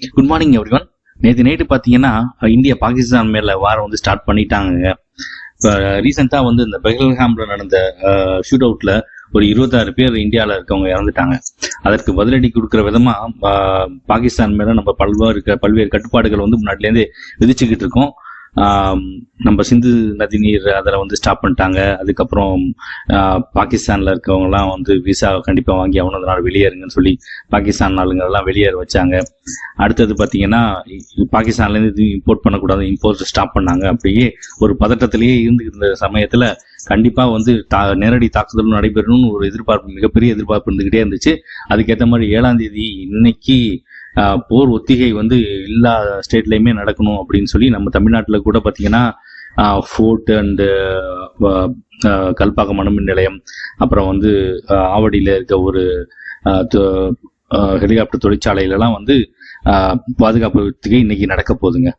Good morning everyone நேற்று night பார்த்தீங்கன்னா India Pakistan மேல வாரம் வந்து ஸ்டார்ட் பண்ணிட்டாங்க இப்போ ரீசெண்டாக வந்து இந்த பெஹல்ஹாம்ல நடந்த ஷூட் அவுட்ல ஒரு இருபத்தாறு பேர் இந்தியாவில் இருக்கவங்க இறந்துட்டாங்க. அதற்கு பதிலடி கொடுக்குற விதமாக பாகிஸ்தான் மேலே நம்ம பல்வேறு பல்வேறு கட்டுப்பாடுகள் வந்து முன்னாடிலேருந்து விதிச்சுக்கிட்டு இருக்கோம். நம்ம சிந்து நதி நீர் அதில் வந்து ஸ்டாப் பண்ணிட்டாங்க. அதுக்கப்புறம் பாகிஸ்தானில் இருக்கவங்கலாம் வந்து விசா கண்டிப்பாக வாங்கி அவனும் அதனால் வெளியேறுங்கன்னு சொல்லி பாகிஸ்தான் ஆளுங்கெல்லாம் வெளியேற வச்சாங்க. அடுத்தது பார்த்தீங்கன்னா பாகிஸ்தான்லேருந்து இது இம்போர்ட் பண்ணக்கூடாது இம்போர்ட் ஸ்டாப் பண்ணாங்க. அப்படியே ஒரு பதட்டத்திலேயே இருந்து இருந்த சமயத்தில் கண்டிப்பாக வந்து தா நேரடி தாக்குதல் நடைபெறணும்னு ஒரு எதிர்பார்ப்பு மிகப்பெரிய எதிர்பார்ப்பு இருந்துக்கிட்டே இருந்துச்சு. அதுக்கேற்ற மாதிரி ஏழாம் தேதி இன்னைக்கு போர் ஒத்திகை வந்து எல்லா ஸ்டேட்லையுமே நடக்கணும் அப்படின்னு சொல்லி நம்ம தமிழ்நாட்டில் கூட பார்த்தீங்கன்னா ஃபோர்ட் அண்டு கல்பாக்கம் அணுமின் நிலையம் அப்புறம் வந்து ஆவடியில் இருக்க ஒரு ஹெலிகாப்டர் தொழிற்சாலையிலலாம் வந்து பாதுகாப்பு ஒத்திகை இன்னைக்கு நடக்க போகுதுங்க.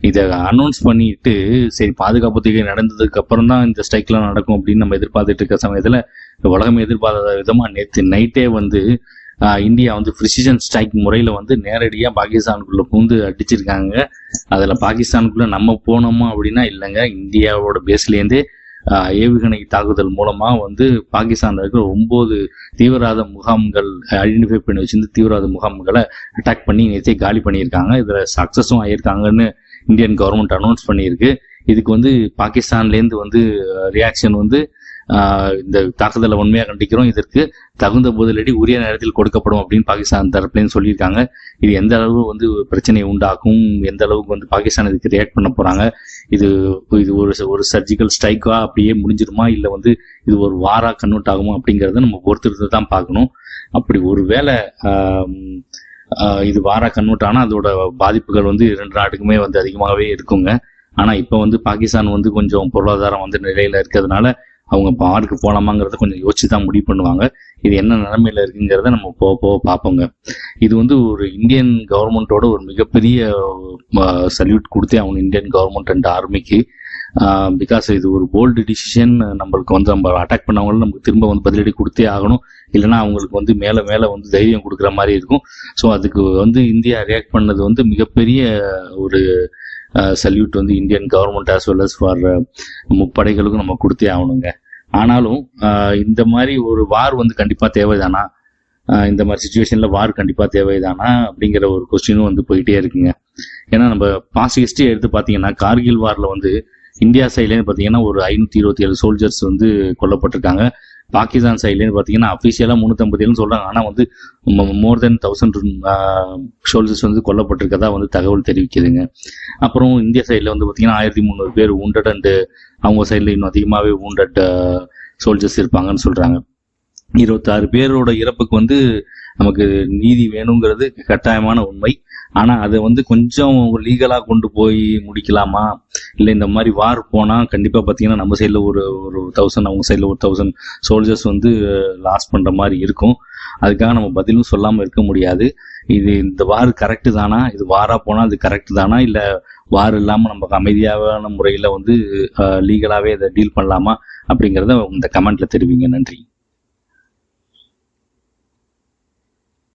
இதை அனௌன்ஸ் பண்ணிட்டு சரி பாதுகாப்பு ஒத்திகை நடந்ததுக்கு அப்புறம் தான் இந்த ஸ்ட்ரைக்லாம் நடக்கும் அப்படின்னு நம்ம எதிர்பார்த்துட்டு இருக்க சமயத்தில் உலகம் எதிர்பாராத விதமாக நேற்று நைட்டே வந்து இந்தியா வந்து ப்ரிசிஷன் ஸ்ட்ரைக் முறையில் வந்து நேரடியாக பாகிஸ்தானுக்குள்ளே பூந்து அடிச்சிருக்காங்க. அதில் பாகிஸ்தானுக்குள்ளே நம்ம போனோமா அப்படின்னா இல்லைங்க. இந்தியாவோட பேஸ்லேருந்தே ஏவுகணை தாக்குதல் மூலமாக வந்து பாகிஸ்தானில் இருக்கிற ஒம்பது தீவிரவாத முகாம்கள் ஐடென்டிஃபை பண்ணி வச்சிருந்து தீவிரவாத முகாம்களை அட்டாக் பண்ணி நேற்றே காலி பண்ணியிருக்காங்க. இதில் சக்ஸஸும் ஆயிருக்காங்கன்னு இந்தியன் கவர்மெண்ட் அனௌன்ஸ் பண்ணியிருக்கு. இதுக்கு வந்து பாகிஸ்தான்லேருந்து வந்து ரியாக்ஷன் வந்து இந்த தாக்குதலை உண்மையாக கண்டிக்கிறோம். இதற்கு தகுந்த பதிலடி உரிய நேரத்தில் கொடுக்கப்படும் அப்படின்னு பாகிஸ்தான் தரப்புலேயும் சொல்லியிருக்காங்க. இது எந்த அளவு வந்து பிரச்சனையை உண்டாக்கும் எந்த அளவுக்கு வந்து பாகிஸ்தான் இதுக்கு ரியாக்ட் பண்ண போறாங்க இது இது ஒரு ஒரு சர்ஜிக்கல் ஸ்ட்ரைக்கா அப்படியே முடிஞ்சிருமா இல்லை வந்து இது ஒரு வாரா கன்வெர்ட் ஆகுமா? அப்படிங்கிறத நம்ம பொறுத்திருந்து தான் பார்க்கணும். அப்படி ஒரு வேளை இது வாரா கன்வெர்ட் ஆனால் அதோட பாதிப்புகள் வந்து இரண்டு நாட்டுக்குமே வந்து அதிகமாகவே இருக்குங்க. ஆனால் இப்போ வந்து பாகிஸ்தான் வந்து கொஞ்சம் பொருளாதாரம் வந்து நிலையில இருக்கிறதுனால அவங்க பாருக்கு போலாமாங்கிறத கொஞ்சம் யோசிச்சு தான் முடிவு பண்ணுவாங்க. இது என்ன நிலைமையில இருக்குங்கிறத நம்ம போக போக பார்ப்போங்க. இது வந்து ஒரு இந்தியன் கவர்மெண்ட்டோட ஒரு மிகப்பெரிய சல்யூட் கொடுத்தே அவங்க இந்தியன் கவர்மெண்ட் அண்ட் ஆர்மிக்கு. பிகாஸ் இது ஒரு போல்டு டிசிஷன் நம்மளுக்கு வந்து நம்ம அட்டாக் பண்ணவங்களும் நமக்கு திரும்ப வந்து பதிலடி கொடுத்தே ஆகணும். இல்லைன்னா அவங்களுக்கு வந்து மேலே மேலே வந்து தைரியம் கொடுக்குற மாதிரி இருக்கும். ஸோ அதுக்கு வந்து இந்தியா ரியாக்ட் பண்ணது வந்து மிகப்பெரிய ஒரு சல்யூட் வந்து Indian government as well as for முப்படைகளுக்கும் நம்ம கொடுத்தே ஆகணுங்க. ஆனாலும் இந்த மாதிரி ஒரு வார் வந்து கண்டிப்பாக தேவைதானா? இந்த மாதிரி சுச்சுவேஷனில் வார் கண்டிப்பாக தேவைதானா? அப்படிங்கிற ஒரு கொஸ்டினும் வந்து போயிட்டே இருக்குங்க. ஏன்னா நம்ம பாஸ்ட் ஹிஸ்ட்ரி எடுத்து பார்த்தீங்கன்னா கார்கில் வாரில் வந்து இந்தியா சைட்லேருந்து பார்த்தீங்கன்னா ஒரு ஐநூற்றி இருபத்தி ஏழு சோல்ஜர்ஸ் வந்து கொல்லப்பட்டிருக்காங்க. பாகிஸ்தான் சைட்லேருந்து பார்த்தீங்கன்னா அஃபிஷியலாக முந்நூற்றம்பது ஏழுன்னு சொல்கிறாங்க ஆனால் வந்து மோர் தென் தௌசண்ட் சோல்ஜர்ஸ் வந்து கொல்லப்பட்டிருக்கதா வந்து தகவல் தெரிவிக்குதுங்க. அப்புறம் இந்திய சைடில் வந்து பார்த்தீங்கன்னா ஆயிரத்தி முந்நூறு பேர் ஊண்டட் அண்டு அவங்க சைடில் இன்னும் அதிகமாகவே ஊண்டட் சோல்ஜர்ஸ் இருப்பாங்கன்னு சொல்கிறாங்க இருபத்தாறு பேரோட இறப்புக்கு வந்து நமக்கு நீதி வேணுங்கிறது கட்டாயமான உண்மை. ஆனால் அதை வந்து கொஞ்சம் லீகலாக கொண்டு போய் முடிக்கலாமா? இல்லை இந்த மாதிரி வார் போனால் கண்டிப்பாக பார்த்தீங்கன்னா நம்ம சைடில் ஒரு ஒரு தௌசண்ட் அவங்க சைடில் ஒரு தௌசண்ட் சோல்ஜர்ஸ் வந்து லாஸ் பண்ணுற மாதிரி இருக்கும். அதுக்காக நம்ம பதிலும் சொல்லாமல் இருக்க முடியாது. இது இந்த வார் கரெக்டு தானா? இது வாரா போனால் அது கரெக்டு தானா? இல்லை வார் இல்லாமல் நமக்கு அமைதியான முறையில் வந்து லீகலாகவே இதை டீல் பண்ணலாமா? அப்படிங்கிறத இந்த கமெண்ட்ல தெரிவிங்க. நன்றி.